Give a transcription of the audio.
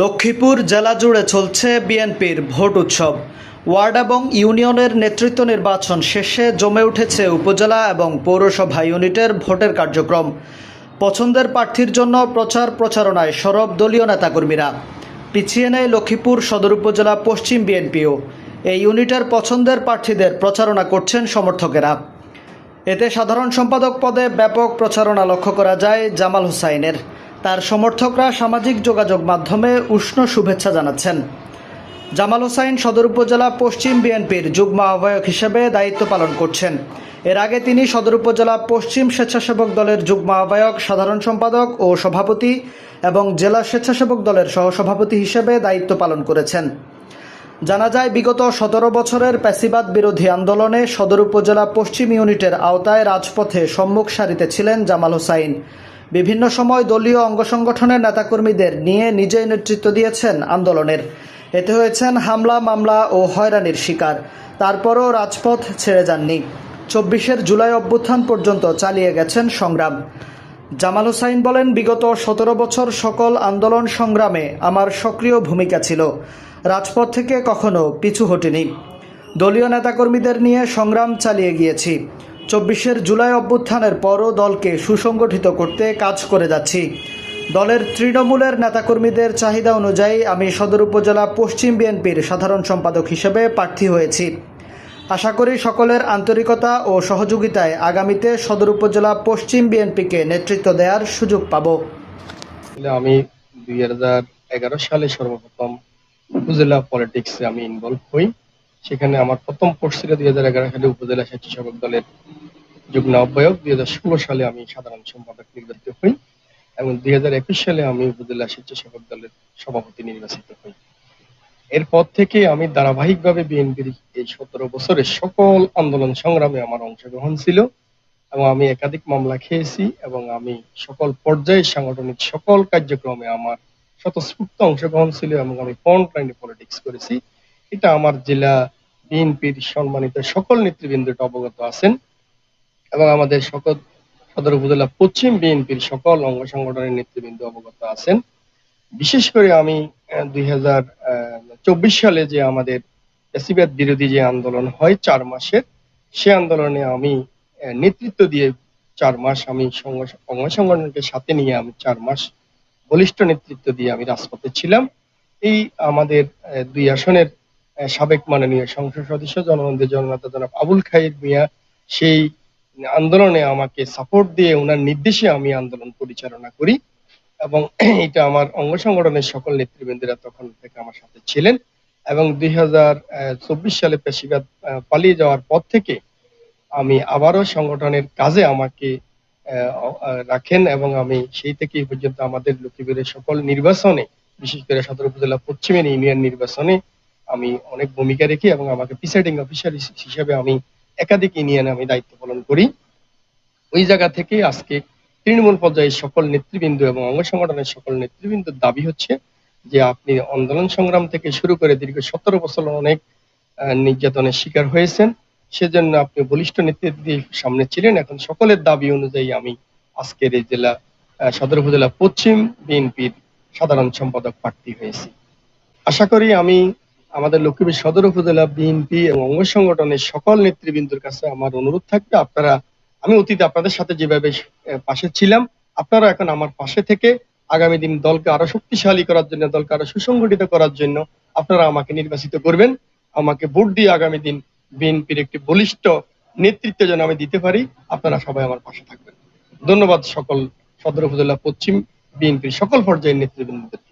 লক্ষ্মীপুর জেলা জুড়ে চলছে বিএনপির ভোট উৎসব। ওয়ার্ড এবং ইউনিয়নের নেতৃত্ব নির্বাচন শেষে জমে উঠেছে উপজেলা এবং পৌরসভা ইউনিটের ভোটের কার্যক্রম। পছন্দের প্রার্থীর জন্য প্রচার প্রচারণায় সরব দলীয় নেতাকর্মীরা। পিছিয়ে নেয় লক্ষ্মীপুর সদর উপজেলা পশ্চিম বিএনপিও। এই ইউনিটের পছন্দের প্রার্থীদের প্রচারণা করছেন সমর্থকেরা। এতে সাধারণ সম্পাদক পদে ব্যাপক প্রচারণা লক্ষ্য করা যায় জামাল হুসাইনের। তার সমর্থকরা সামাজিক যোগাযোগ মাধ্যমে উষ্ণ শুভেচ্ছা জানাচ্ছেন। জামাল হোসাইন সদর উপজেলা পশ্চিম বিএনপির যুগ্ম আহ্বায়ক হিসেবে দায়িত্ব পালন করছেন। এর আগে তিনি সদর উপজেলা পশ্চিম স্বেচ্ছাসেবক দলের যুগ্ম আহ্বায়ক, সাধারণ সম্পাদক ও সভাপতি এবং জেলা স্বেচ্ছাসেবক দলের সহসভাপতি হিসেবে দায়িত্ব পালন করেছেন। জানা যায়, বিগত সতেরো বছরের প্যাসিবাদ বিরোধী আন্দোলনে সদর উপজেলা পশ্চিম ইউনিটের আওতায় রাজপথে সম্মুখ সারিতে ছিলেন জামাল হোসাইন। বিভিন্ন সময় দলীয় অঙ্গ সংগঠনের নেতাকর্মীদের নিয়ে নিজেই নেতৃত্ব দিয়েছেন আন্দোলনের। এতে হয়েছেন হামলা, মামলা ও হয়রানির শিকার। তারপরও রাজপথ ছেড়ে যাননি। চব্বিশের জুলাই অভ্যুত্থান পর্যন্ত চালিয়ে গেছেন সংগ্রাম। জামাল হোসাইন বলেন, বিগত সতেরো বছর সকল আন্দোলন সংগ্রামে আমার সক্রিয় ভূমিকা ছিল। রাজপথ থেকে কখনো পিছু হটিনি। দলীয় নেতাকর্মীদের নিয়ে সংগ্রাম চালিয়ে গিয়েছি। চব্বিশের জুলাই অভ্যুত্থানের পরও দলকে সুসংগঠিত করতে কাজ করে যাচ্ছি। দলের তৃণমূলের নেতাকর্মীদের চাহিদা অনুযায়ী আমি সদর উপজেলা পশ্চিম বিএনপির সাধারণ সম্পাদক হিসেবে প্রার্থী হয়েছি। আশা করি সকলের আন্তরিকতা ও সহযোগিতায় আগামীতে সদর উপজেলা পশ্চিম বিএনপিকে নেতৃত্ব দেওয়ার সুযোগ পাব। আমি দুই হাজার এগারো সালে সর্বপ্রথম উপজেলা পলিটিক্সে আমি ইনভলভ হই। সেখানে আমার প্রথম পোস্ট ছিল দুই হাজার এগারো সালে উপজেলা স্বেচ্ছাসেবক দলের যুগ্ম আহ্বায়ক। দুই হাজার ষোলো সালে আমি সাধারণ সম্পাদক নির্বাচিত হই এবং দুই হাজার একুশ সালে আমি উপজেলা স্বেচ্ছাসেবক দলের সভাপতি নির্বাচিত হই। এরপর থেকে আমি ধারাবাহিকভাবে বিএনপির এই সতেরো বছরের সকল আন্দোলন সংগ্রামে আমার অংশগ্রহণ ছিল এবং আমি একাধিক মামলা খেয়েছি এবং আমি সকল পর্যায়ে সাংগঠনিক সকল কার্যক্রমে আমার স্বতঃস্ফূর্ত অংশগ্রহণ ছিল এবং আমি ফ্রন্ট লাইনে পলিটিক্স করেছি। এটা আমার জেলা বিএনপির সম্মানিত সকল নেতৃবৃন্দ অবগত আছেন এবং আমাদের সকল সদর উপজেলা পশ্চিম বিএনপির সকল অঙ্গ সংগঠনের নেতৃবৃন্দ অবগত আছেন। বিশেষ করে আমি দুই হাজার চব্বিশ সালে যে আমাদের এসিবাদ বিরোধী যে আন্দোলন হয় চার মাসের, সে আন্দোলনে আমি নেতৃত্ব দিয়ে চার মাস আমি অঙ্গ সংগঠনকে সাথে নিয়ে আমি চার মাস বলিষ্ঠ নেতৃত্ব দিয়ে আমি রাজপথে ছিলাম। এই আমাদের দুই আসনের সাবেক মাননীয় সংসদ সদস্য জননন্দের জননেতা জনাব আবুল খাইর মিয়া সেই আন্দোলনে আমাকে সাপোর্ট দিয়ে ওনার নির্দেশে আমি আন্দোলন পরিচালনা করি এবং এটা আমার অঙ্গ সংগঠনের সকল নেতৃবৃন্দরা তখন থেকে আমার সাথে ছিলেন এবং দুই হাজার চব্বিশ সালে আহ, পালিয়ে যাওয়ার পর থেকে আমি আবারও সংগঠনের কাজে আমাকে রাখেন এবং আমি সেই থেকে পর্যন্ত আমাদের লক্ষ্মীপুরের সকল নির্বাচনে বিশেষ করে সদর উপজেলা পশ্চিমের ইউনিয়ন নির্বাচনে আমি অনেক ভূমিকা রেখি এবং আমাকে প্রিসাইডিং অফিসার হিসেবে আমি একাধিক ইউনিয়নে আমি দায়িত্ব পালন করি। ওই জায়গা থেকে আজকে তৃণমূল পর্যায়ের সকল নেতৃবৃন্দ এবং অঙ্গ সংগঠনের সকল নেতৃবৃন্দের দাবি হচ্ছে যে আপনি আন্দোলন সংগ্রাম থেকে শুরু করে দীর্ঘ সতেরো বছর অনেক নির্যাতনের শিকার হয়েছেন। সেজন্য আপনি বলিষ্ঠ নেতৃত্ব সামনে ছিলেন। এখন সকলের দাবি অনুযায়ী আমি আজকের এই জেলা সদর উপজেলা পশ্চিম বিএনপির সাধারণ সম্পাদক প্রার্থী হয়েছি। আশা করি আমি আমাদের লক্ষ্মীপুর সদর উপজেলা বিএনপি এবং অঙ্গ সংগঠনের সকল নেতৃবৃন্দের কাছে আমার অনুরোধ থাকবে। আপনারা, আমি অতীতে আপনাদের সাথে যেভাবে পাশে ছিলাম আপনারা এখন আমার পাশে থেকে আগামী দিন দলকে আরও শক্তিশালী করার জন্য, দলকে আরও সুসংগঠিত করার জন্য আপনারা আমাকে নির্বাচিত করবেন। আমাকে ভোট দিয়ে আগামী দিন বিএনপির একটি বলিষ্ঠ নেতৃত্ব যেন আমি দিতে পারি, আপনারা সবাই আমার পাশে থাকবেন। ধন্যবাদ সকল সদর উপজেলা পশ্চিম বিএনপির সকল পর্যায়ের নেতৃবৃন্দদের।